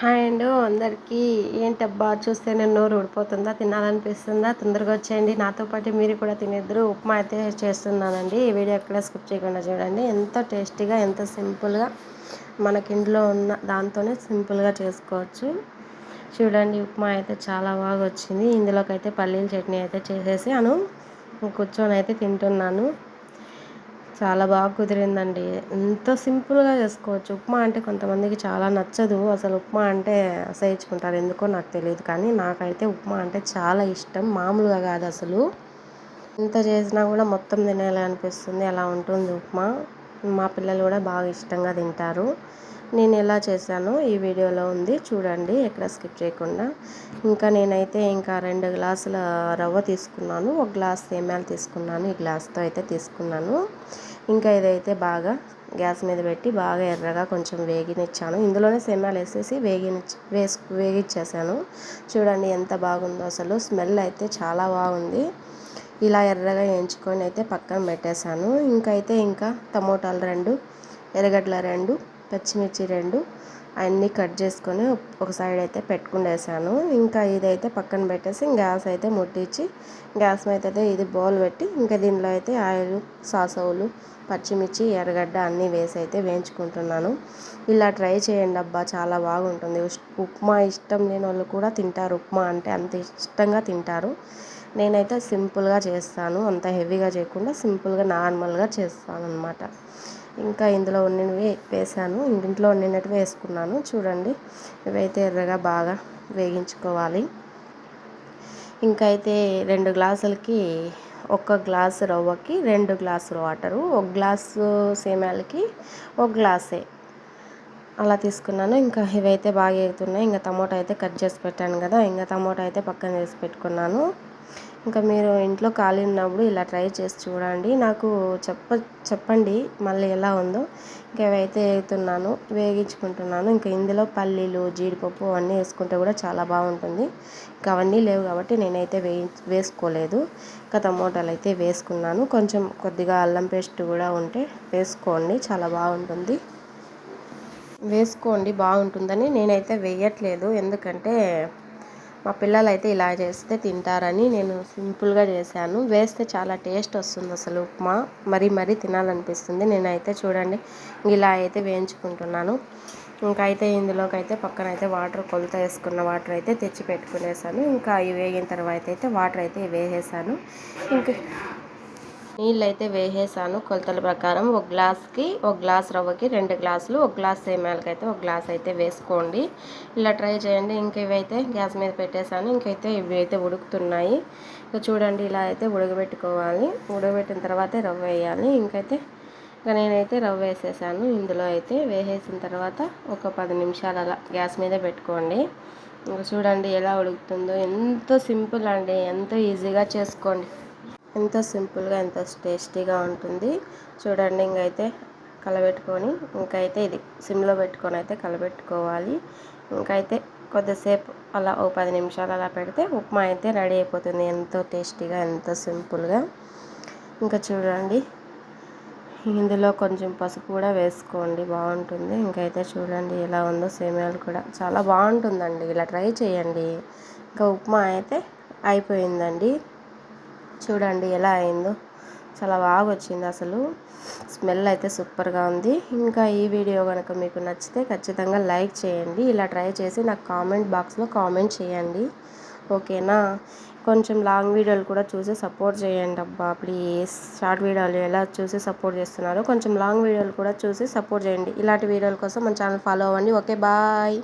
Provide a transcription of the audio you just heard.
Hi అండి అందరికీ. ఏంటబ్బా చూస్తే నేను నోరు ఊడిపోతుందా తినాలనిపిస్తుందా? తొందరగా వచ్చేయండి. నాతో పాటు మీరు కూడా తినేద్దరు. ఉప్మా అయితే చేస్తున్నానండి. ఈ వీడియో ఎక్కడ స్కిప్ చేయకుండా చూడండి. ఎంతో టేస్టీగా ఎంత సింపుల్గా మనకి ఇంట్లో ఉన్న దాంతోనే సింపుల్గా చేసుకోవచ్చు. చూడండి ఉప్మా అయితే చాలా బాగా వచ్చింది. ఇందులోకి అయితే పల్లీల చట్నీ అయితే చేసేసి అను కూర్చొని అయితే తింటున్నాను. చాలా బాగా కుదిరిందండి. ఎంతో సింపుల్గా చేసుకోవచ్చు. ఉప్మా అంటే కొంతమందికి చాలా నచ్చదు. అసలు ఉప్మా అంటే అసహించుకుంటారు. ఎందుకో నాకు తెలియదు కానీ నాకైతే ఉప్మా అంటే చాలా ఇష్టం. మామూలుగా కాదు అసలు. ఎంత చేసినా కూడా మొత్తం తినేలా అనిపిస్తుంది అలా ఉంటుంది ఉప్మా. మా పిల్లలు కూడా బాగా ఇష్టంగా తింటారు. నేను ఎలా చేశానో ఈ వీడియోలో ఉంది. చూడండి ఎక్కడ స్కిప్ చేయకుండా. ఇంకా నేనైతే ఇంకా రెండు గ్లాసుల రవ్వ తీసుకున్నాను. ఒక గ్లాస్ సేమ్యాలు తీసుకున్నాను. ఈ గ్లాస్తో అయితే తీసుకున్నాను. ఇంకా ఇదైతే బాగా గ్యాస్ మీద పెట్టి బాగా ఎర్రగా కొంచెం వేగినిచ్చాను. ఇందులోనే సెమ్మాలు వేసేసి వేగిని వేసు వేగిచ్చేసాను. చూడండి ఎంత బాగుందో అసలు. స్మెల్ అయితే చాలా బాగుంది. ఇలా ఎర్రగా వేయించుకొని అయితే పక్కన పెట్టేశాను. ఇంకైతే ఇంకా టమోటాలు రెండు ఎర్రగడ్డల రెండు పచ్చిమిర్చి రెండు అన్నీ కట్ చేసుకొని ఒక సైడ్ అయితే పెట్టుకునేసాను ఇంకా ఇదైతే పక్కన పెట్టేసి గ్యాస్ అయితే ముట్టించి గ్యాస్ మీద అయితే ఇది బౌల్ పెట్టి ఇంకా దీనిలో అయితే ఆయిల్ సాసవులు పచ్చిమిర్చి ఎర్రగడ్డ అన్నీ వేసి అయితే వేయించుకుంటున్నాను. ఇలా ట్రై చేయండి అబ్బా చాలా బాగుంటుంది. ఉప్మా ఇష్టం లేని వాళ్ళు కూడా తింటారు. ఉప్మా అంటే అంత ఇష్టంగా తింటారు. నేనైతే సింపుల్గా చేస్తాను. అంత హెవీగా చేయకుండా సింపుల్గా నార్మల్గా చేస్తాను అనమాట ఇంకా ఇందులో ఉండినవి వేసాను. ఇంట్లో వండినట్టు వేసుకున్నాను. చూడండి ఇవైతే ఎర్రగా బాగా వేగించుకోవాలి. ఇంకా అయితే రెండు గ్లాసులకి ఒక గ్లాసు రవ్వకి రెండు గ్లాసులు వాటరు ఒక గ్లాసు సేమ్యాలకి ఒక గ్లాసే. అలా తీసుకున్నాను. ఇంకా ఇవైతే బాగా ఎగుతున్నాయి ఇంకా టమోటా అయితే కట్ చేసి పెట్టాను కదా ఇంకా టమోటా అయితే పక్కన చేసి పెట్టుకున్నాను. ఇంకా మీరు ఇంట్లో ఖాళీ ఉన్నప్పుడు ఇలా ట్రై చేసి చూడండి. నాకు చెప్ప చెప్పండి మళ్ళీ ఎలా ఉందో. ఇంకా ఇవైతే వేగుతున్నాను వేగించుకుంటున్నాను. ఇంకా ఇందులో పల్లీలు జీడిపప్పు అవన్నీ వేసుకుంటే కూడా చాలా బాగుంటుంది. ఇంకా అవన్నీ లేవు కాబట్టి నేనైతే వేయి వేసుకోలేదు. ఇంకా టమోటాలు అయితే వేసుకున్నాను. కొంచెం కొద్దిగా అల్లం పేస్ట్ కూడా ఉంటే వేసుకోండి చాలా బాగుంటుంది. వేసుకోండి బాగుంటుందని నేనైతే వేయట్లేదు. ఎందుకంటే మా పిల్లలు అయితే ఇలా చేస్తే తింటారని నేను సింపుల్గా చేశాను. వేస్తే చాలా టేస్ట్ వస్తుంది అసలు ఉప్మా. మరీ మరీ తినాలనిపిస్తుంది. నేనైతే చూడండి ఇలా అయితే వేయించుకుంటున్నాను. ఇంకా అయితే ఇందులోకి అయితే పక్కన అయితే వాటర్ కొలత వేసుకున్న వాటర్ అయితే తెచ్చి పెట్టుకునేసాను. ఇంకా అవి వేగిన తర్వాత అయితే వాటర్ అయితే వేసేసాను. ఇంకా నీళ్ళు అయితే వేసేసాను కొలతల ప్రకారం. ఒక గ్లాస్కి ఒక గ్లాస్ రవ్వకి రెండు గ్లాసులు. ఒక గ్లాస్ సేమ్యాలకి అయితే ఒక గ్లాస్ అయితే వేసుకోండి. ఇలా ట్రై చేయండి. ఇంక ఇవైతే గ్యాస్ మీద పెట్టేశాను ఇంకైతే ఇవి అయితే ఉడుకుతున్నాయి. ఇంకా చూడండి ఇలా అయితే ఉడకబెట్టుకోవాలి. ఉడకబెట్టిన తర్వాత రవ్వ వేయాలి. ఇంకైతే ఇంకా నేనైతే రవ్వ వేసేసాను. ఇందులో అయితే వేసేసిన తర్వాత ఒక పది నిమిషాలు అలా గ్యాస్ మీద పెట్టుకోండి. ఇంకా చూడండి ఎలా ఉడుకుతుందో. ఎంతో సింపుల్ అండి. ఎంతో ఈజీగా చేసుకోండి. ఎంతో సింపుల్గా ఎంతో టేస్టీగా ఉంటుంది. చూడండి ఇంకైతే కలబెట్టుకొని ఇంకైతే ఇది సిమ్లో పెట్టుకొని అయితే కలబెట్టుకోవాలి. ఇంకైతే కొద్దిసేపు అలా ఓ పది నిమిషాలు అలా పెడితే ఉప్మా అయితే రెడీ అయిపోతుంది. ఎంతో టేస్టీగా ఎంతో సింపుల్గా. ఇంకా చూడండి ఇందులో కొంచెం పసుపు కూడా వేసుకోండి. బాగుంటుంది. ఇంకైతే చూడండి ఎలా ఉందో సేమియాలు కూడా. చాలా బాగుంటుందండి. ఇలా ట్రై చేయండి. ఇంకా ఉప్మా అయితే అయిపోయిందండి. చూడండి ఎలా అయిందో. చాలా బాగా వచ్చింది అసలు. స్మెల్ అయితే సూపర్గా ఉంది. ఇంకా ఈ వీడియో కనుక మీకు నచ్చితే ఖచ్చితంగా లైక్ చేయండి. ఇలా ట్రై చేసి నాకు కామెంట్ బాక్స్లో కామెంట్ చేయండి. ఓకేనా? కొంచెం లాంగ్ వీడియోలు కూడా చూసి సపోర్ట్ చేయండి అబ్బా ప్లీజ్. షార్ట్ వీడియోలు ఎలా చూసి సపోర్ట్ చేస్తున్నారో కొంచెం లాంగ్ వీడియోలు కూడా చూసి సపోర్ట్ చేయండి. ఇలాంటి వీడియోల కోసం మన ఛానల్ ఫాలో అవ్వండి. Okay bye.